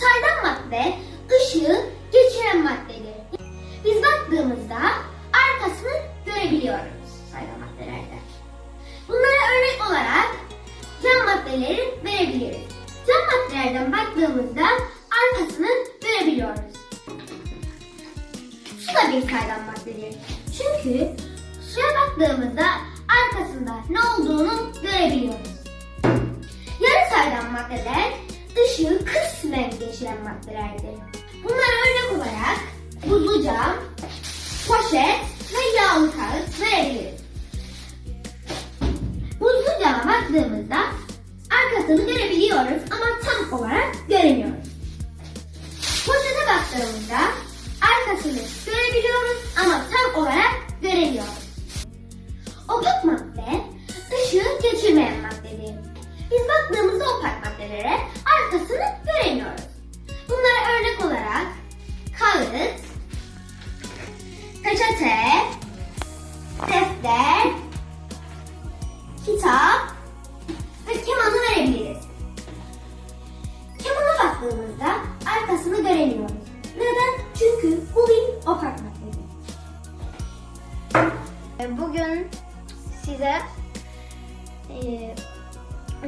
Saydam madde ışığı geçiren maddedir. Biz baktığımızda arkasını görebiliyoruz saydam maddelerde. Bunlara örnek olarak cam maddeleri verebiliriz. Cam maddelerden baktığımızda arkasını görebiliyoruz. Su da bir saydam maddedir. Çünkü suya baktığımızda arkasında ne olduğunu görebiliyoruz. Yarı saydam maddeler ışığı kısmen geçiren maddelerdir. Bunlara örnek olarak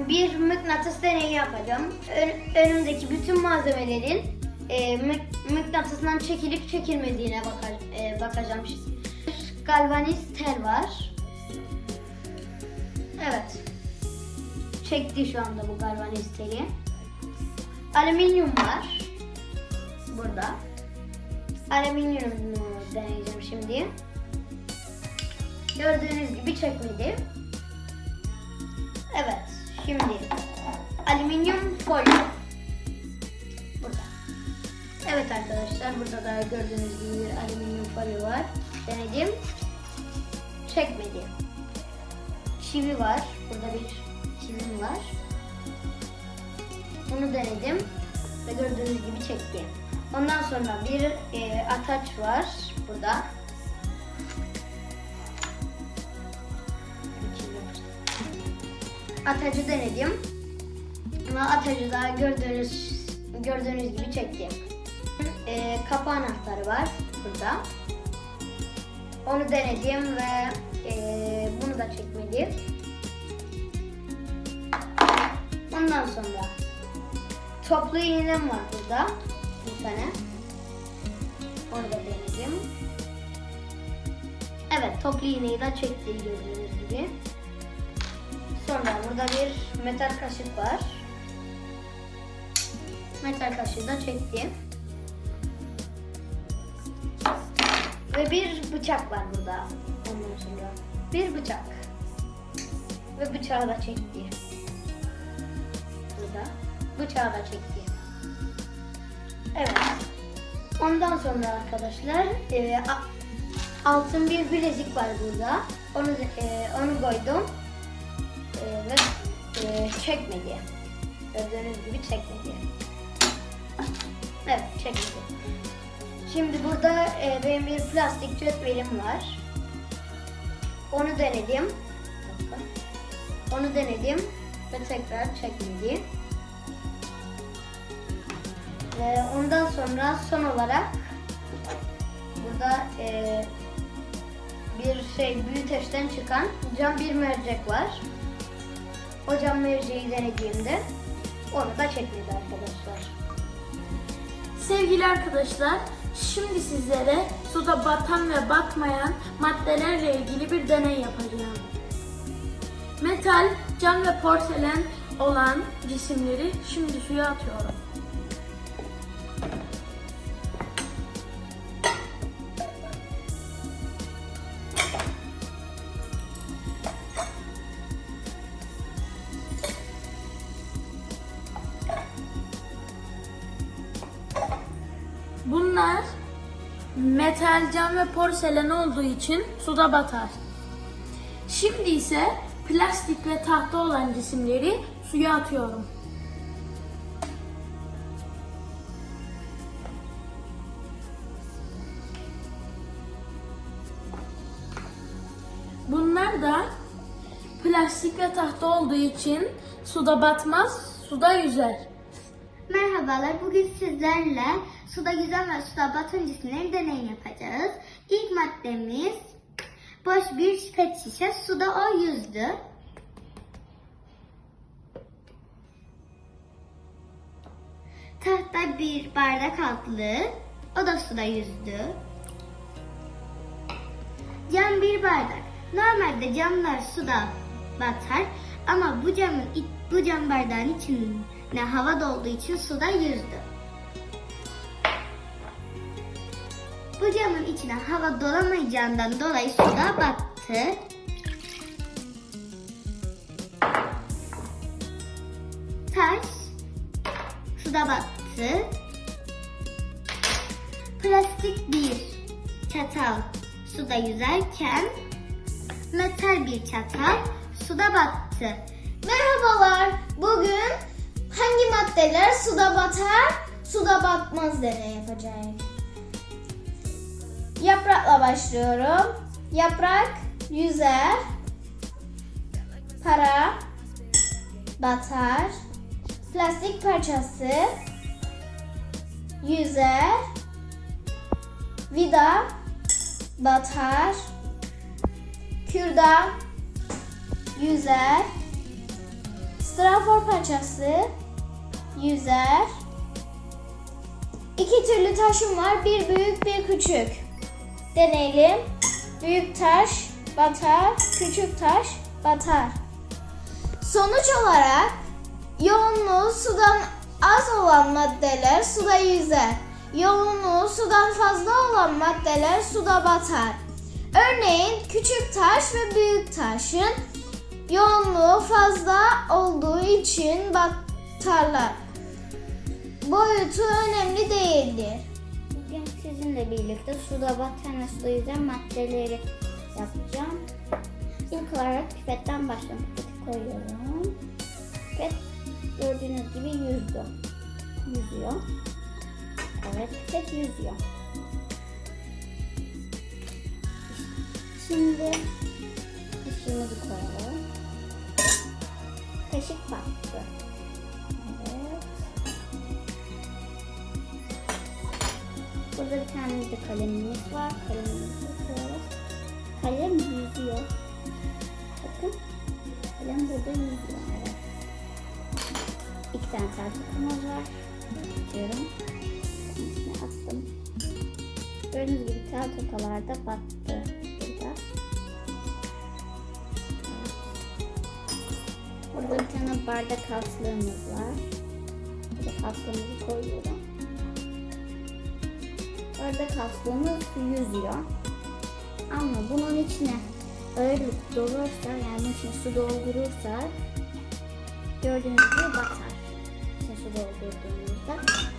bir mıknatıs deneyi yapacağım. Ön- önümdeki bütün malzemelerin e, mık- mıknatısından çekilip çekilmediğine baka- e, bakacağım. Bir galvaniz tel var. Evet. Çekti şu anda bu galvaniz teli. Alüminyum var. Burada. Alüminyum deneyeceğim şimdi. Gördüğünüz gibi çekmedi. Evet, şimdi alüminyum folyo. Burada. Evet arkadaşlar, burada da gördüğünüz gibi bir alüminyum folyo var. Denedim. Çekmedi. Çivi var. Burada bir çivim var. Bunu denedim ve gördüğünüz gibi çekti. Ondan sonra bir e, ataç var burada. Atacı denedim. Ama atacı da gördüğünüz gördüğünüz gibi çekti. Ee, kapı anahtarı var burada. Onu denedim ve ee, bunu da çekmedi. Ondan sonra toplu iğnem var burada. Bir tane. Onu da denedim. Evet toplu iğneyi de çekti gördüğünüz gibi. Burada bir metal kaşık var. Metal kaşığı da çekti. Ve bir bıçak var burada. Ondan sonra bir bıçak. Ve bıçağı da çekti. Burada. Bıçağı da çekti. Evet. Ondan sonra arkadaşlar e, altın bir bilezik var burada. Onu e, onu koydum. E, çekmedi. Gördüğünüz gibi çekmedi. Evet çekmedi. Şimdi burada e, benim bir plastik cetvelim var. Onu denedim. Onu denedim ve tekrar çekmedi. Ve ondan sonra son olarak burada e, bir şey büyüteçten çıkan cam bir mercek var. O cam merceği denediğimde onu da çekmedi arkadaşlar. Sevgili arkadaşlar, şimdi sizlere suda batan ve batmayan maddelerle ilgili bir deney yapacağım. Metal, cam ve porselen olan cisimleri şimdi suya atıyorum. Bunlar metal, cam ve porselen olduğu için suda batar. Şimdi ise plastik ve tahta olan cisimleri suya atıyorum. Bunlar da plastik ve tahta olduğu için suda batmaz, suda yüzer. Merhabalar, bugün sizlerle suda yüzen ve suda batan cisimlerin deneyini yapacağız. İlk maddemiz boş bir pet şişe. Suda o yüzdü. Tahta bir bardak altlı. O da suda yüzdü. Cam bir bardak. Normalde camlar suda batar ama bu camın bu cam bardağın içine hava dolduğu için suda yüzdü. Bu camın içine hava dolamayacağından dolayı suda battı. Taş suda battı. Plastik bir çatal suda yüzerken metal bir çatal suda battı. Merhabalar. Bugün hangi maddeler suda batar, suda batmaz deney yapacağız. Yaprakla başlıyorum. Yaprak yüzer, para batar, plastik parçası yüzer, vida batar, kürdan yüzer, strafor parçası yüzer. İki türlü taşım var. Bir büyük, bir küçük. Deneyelim. Büyük taş batar, küçük taş batar. Sonuç olarak yoğunluğu sudan az olan maddeler suda yüzer. Yoğunluğu sudan fazla olan maddeler suda batar. Örneğin küçük taş ve büyük taşın yoğunluğu fazla olduğu için batarlar. Boyutu önemli değildir. Bugün sizinle birlikte suda batan ve suda yüzen maddeleri yapacağım. İlk olarak pipetten başlamak koyuyorum. Pipet gördüğünüz gibi yüzdü. Yüzüyor. Evet pipet yüzüyor. Şimdi kaşığımızı koyalım. Kaşık battı. Evet. Burada bir tane de kalemimiz var. Kalemimizi koyuyoruz. Kalem yüzüyor. Bakın. Kalem burada yüzüyor. Evet. İki tane tartışmamız var. Atıyorum. İçine attım. Gördüğünüz gibi tel tokalarda battı. Burada bir tane bardak aslığımız var. Bardak aslığımızı koyuyorum. Bardak aslığımız yüzüyor. Ama bunun içine ağırlık dolursa yani içine su doldurursa gördüğünüz gibi batar. İçine su doldurduğumuzda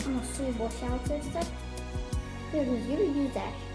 ama suyu boşaltırsak gördüğünüz gibi yüzer.